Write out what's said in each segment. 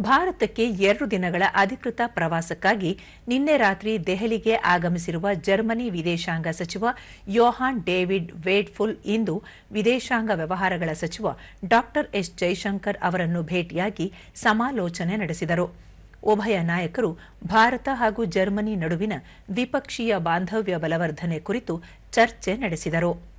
ಭಾರತಕ್ಕೆ ಎರಡು ದಿನಗಳ ಅಧಿಕೃತ ಪ್ರವಾಸಕ್ಕಾಗಿ ನಿನ್ನೆ ರಾತ್ರಿ ದೆಹಲಿಗೆ ಆಗಮಿಸಿರುವ ಜರ್ಮನಿ ವಿದೇಶಾಂಗ ಸಚಿವ ಯೋಹಾನ್ ಡೇವಿಡ್ ವೇಡ್ಫುಲ್ ಇಂದು ವಿದೇಶಾಂಗ ವ್ಯವಹಾರಗಳ ಸಚಿವ ಡಾ ಎಸ್ ಜೈಶಂಕರ್ ಅವರನ್ನು ಭೇಟಿಯಾಗಿ ಸಮಾಲೋಚನೆ ನಡೆಸಿದರು. ಉಭಯ ನಾಯಕರು ಭಾರತ ಹಾಗೂ ಜರ್ಮನಿ ನಡುವಿನ ದ್ವಿಪಕ್ಷೀಯ ಬಾಂಧವ್ಯ ಬಲವರ್ಧನೆ ಕುರಿತು ಚರ್ಚೆ ನಡೆಸಿದರು.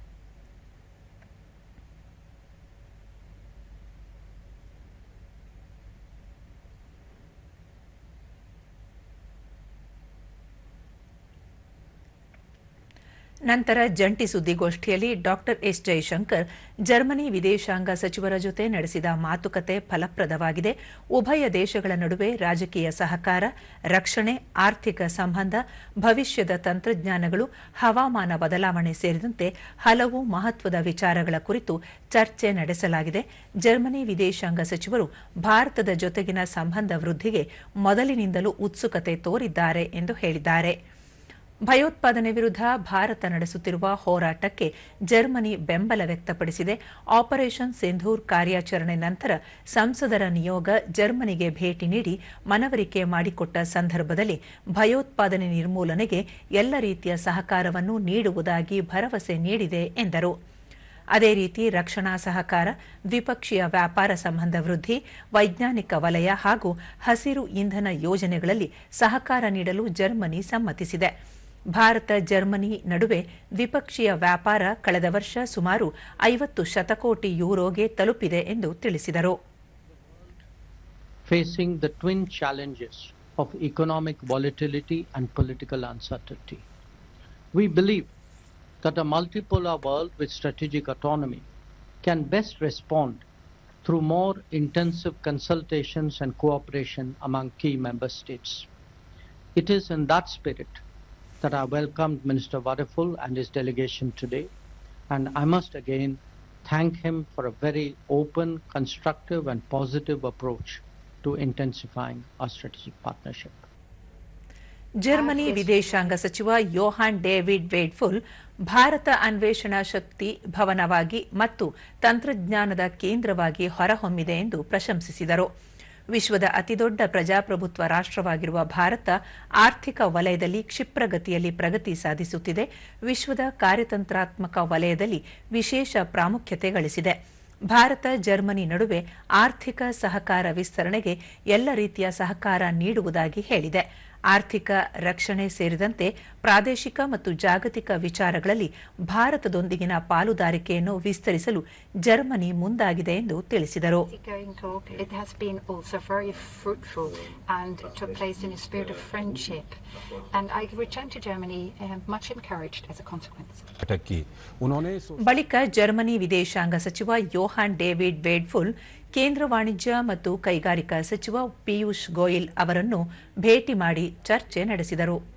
ನಂತರ ಜಂಟಿ ಸುದ್ದಿಗೋಷ್ಠಿಯಲ್ಲಿ ಡಾಕ್ಟರ್ ಎಸ್ ಜೈಶಂಕರ್ ಜರ್ಮನಿ ವಿದೇಶಾಂಗ ಸಚಿವರ ಜೊತೆ ನಡೆಸಿದ ಮಾತುಕತೆ ಫಲಪ್ರದವಾಗಿದೆ. ಉಭಯ ದೇಶಗಳ ನಡುವೆ ರಾಜಕೀಯ ಸಹಕಾರ, ರಕ್ಷಣೆ, ಆರ್ಥಿಕ ಸಂಬಂಧ, ಭವಿಷ್ಯದ ತಂತ್ರಜ್ಞಾನಗಳು, ಹವಾಮಾನ ಬದಲಾವಣೆ ಸೇರಿದಂತೆ ಹಲವು ಮಹತ್ವದ ವಿಚಾರಗಳ ಕುರಿತು ಚರ್ಚೆ ನಡೆಸಲಾಗಿದೆ. ಜರ್ಮನಿ ವಿದೇಶಾಂಗ ಸಚಿವರು ಭಾರತದ ಜೊತೆಗಿನ ಸಂಬಂಧ ವೃದ್ಧಿಗೆ ಮೊದಲಿನಿಂದಲೂ ಉತ್ಸುಕತೆ ತೋರಿದ್ದಾರೆ ಎಂದು ಹೇಳಿದ್ದಾರೆ. ಭಯೋತ್ಪಾದನೆ ವಿರುದ್ಧ ಭಾರತ ನಡೆಸುತ್ತಿರುವ ಹೋರಾಟಕ್ಕೆ ಜರ್ಮನಿ ಬೆಂಬಲ ವ್ಯಕ್ತಪಡಿಸಿದೆ. ಆಪರೇಷನ್ ಸಿಂಧೂರ್ ಕಾರ್ಯಾಚರಣೆ ನಂತರ ಸಂಸದರ ನಿಯೋಗ ಜರ್ಮನಿಗೆ ಭೇಟಿ ನೀಡಿ ಮನವರಿಕೆ ಮಾಡಿಕೊಟ್ಟ ಸಂದರ್ಭದಲ್ಲಿ ಭಯೋತ್ಪಾದನೆ ನಿರ್ಮೂಲನೆಗೆ ಎಲ್ಲ ರೀತಿಯ ಸಹಕಾರವನ್ನು ನೀಡುವುದಾಗಿ ಭರವಸೆ ನೀಡಿದೆ ಎಂದರು. ಅದೇ ರೀತಿ ರಕ್ಷಣಾ ಸಹಕಾರ, ದ್ವಿಪಕ್ಷೀಯ ವ್ಯಾಪಾರ ಸಂಬಂಧ ವೃದ್ಧಿ, ವೈಜ್ಞಾನಿಕ ವಲಯ ಹಾಗೂ ಹಸಿರು ಇಂಧನ ಯೋಜನೆಗಳಲ್ಲಿ ಸಹಕಾರ ನೀಡಲು ಜರ್ಮನಿ ಸಮ್ಮತಿಸಿದೆ. ಭಾರತ ಜರ್ಮನಿ ನಡುವೆ ದ್ವಿಪಕ್ಷೀಯ ವ್ಯಾಪಾರ ಕಳೆದ ವರ್ಷ ಸುಮಾರು ಐವತ್ತು ಶತಕೋಟಿ ಯೂರೋಗೆ ತಲುಪಿದೆ ಎಂದು ತಿಳಿಸಿದರು facing the twin challenges of economic volatility and political uncertainty. We believe that a multipolar world with strategic autonomy can best respond through more intensive consultations and cooperation among key member states. It is in that spirit that I welcomed Minister Wadiful and his delegation today, and I must again thank him for a very open, constructive, and positive approach to intensifying our strategic partnership. Germany ವಿದೇಶಾಂಗ ಸಚಿವ ಯೋಹಾನ್ David ವೇಡ್ಫುಲ್ Bharat ಅನ್ವೇಷಣಾ ಶಕ್ತಿ ಭವನವಾಗಿ ಮತ್ತು ತಂತ್ರಜ್ಞಾನದ ಕೇಂದ್ರವಾಗಿ ಹೊರಹೊಮ್ಮಿದೆ ಎಂದು ಪ್ರಶಂಸಿಸಿದರು ವಿಶ್ವದ ಅತಿದೊಡ್ಡ ಪ್ರಜಾಪ್ರಭುತ್ವ ರಾಷ್ಟ್ರವಾಗಿರುವ ಭಾರತ ಆರ್ಥಿಕ ವಲಯದಲ್ಲಿ ಕ್ಷಿಪ್ರಗತಿಯಲ್ಲಿ ಪ್ರಗತಿ ಸಾಧಿಸುತ್ತಿದೆ. ವಿಶ್ವದ ಕಾರ್ಯತಂತ್ರಾತ್ಮಕ ವಲಯದಲ್ಲಿ ವಿಶೇಷ ಪ್ರಾಮುಖ್ಯತೆ ಗಳಿಸಿದೆ. ಭಾರತ, ಜರ್ಮನಿ ನಡುವೆ ಆರ್ಥಿಕ ಸಹಕಾರ ವಿಸ್ತರಣೆಗೆ ಎಲ್ಲ ರೀತಿಯ ಸಹಕಾರ ನೀಡುವುದಾಗಿ ಹೇಳಿದೆ. ಆರ್ಥಿಕ ರಕ್ಷಣೆ ಸೇರಿದಂತೆ ಪ್ರಾದೇಶಿಕ ಮತ್ತು ಜಾಗತಿಕ ವಿಚಾರಗಳಲ್ಲಿ ಭಾರತದೊಂದಿಗಿನ ಪಾಲುದಾರಿಕೆಯನ್ನು ವಿಸ್ತರಿಸಲು ಜರ್ಮನಿ ಮುಂದಾಗಿದೆ ಎಂದು ತಿಳಿಸಿದರು. ಬಳಿಕ ಜರ್ಮನಿ ವಿದೇಶಾಂಗ ಸಚಿವ ಯೋಹಾನ್ ಡೇವಿಡ್ ವೇಡ್ಫುಲ್ ಕೇಂದ್ರ ವಾಣಿಜ್ಯ ಮತ್ತು ಕೈಗಾರಿಕಾ ಸಚಿವ ಪಿಯೂಷ್ ಗೋಯಲ್ ಅವರನ್ನು ಭೇಟಿ ಮಾಡಿ ಚರ್ಚೆ ನಡೆಸಿದರು.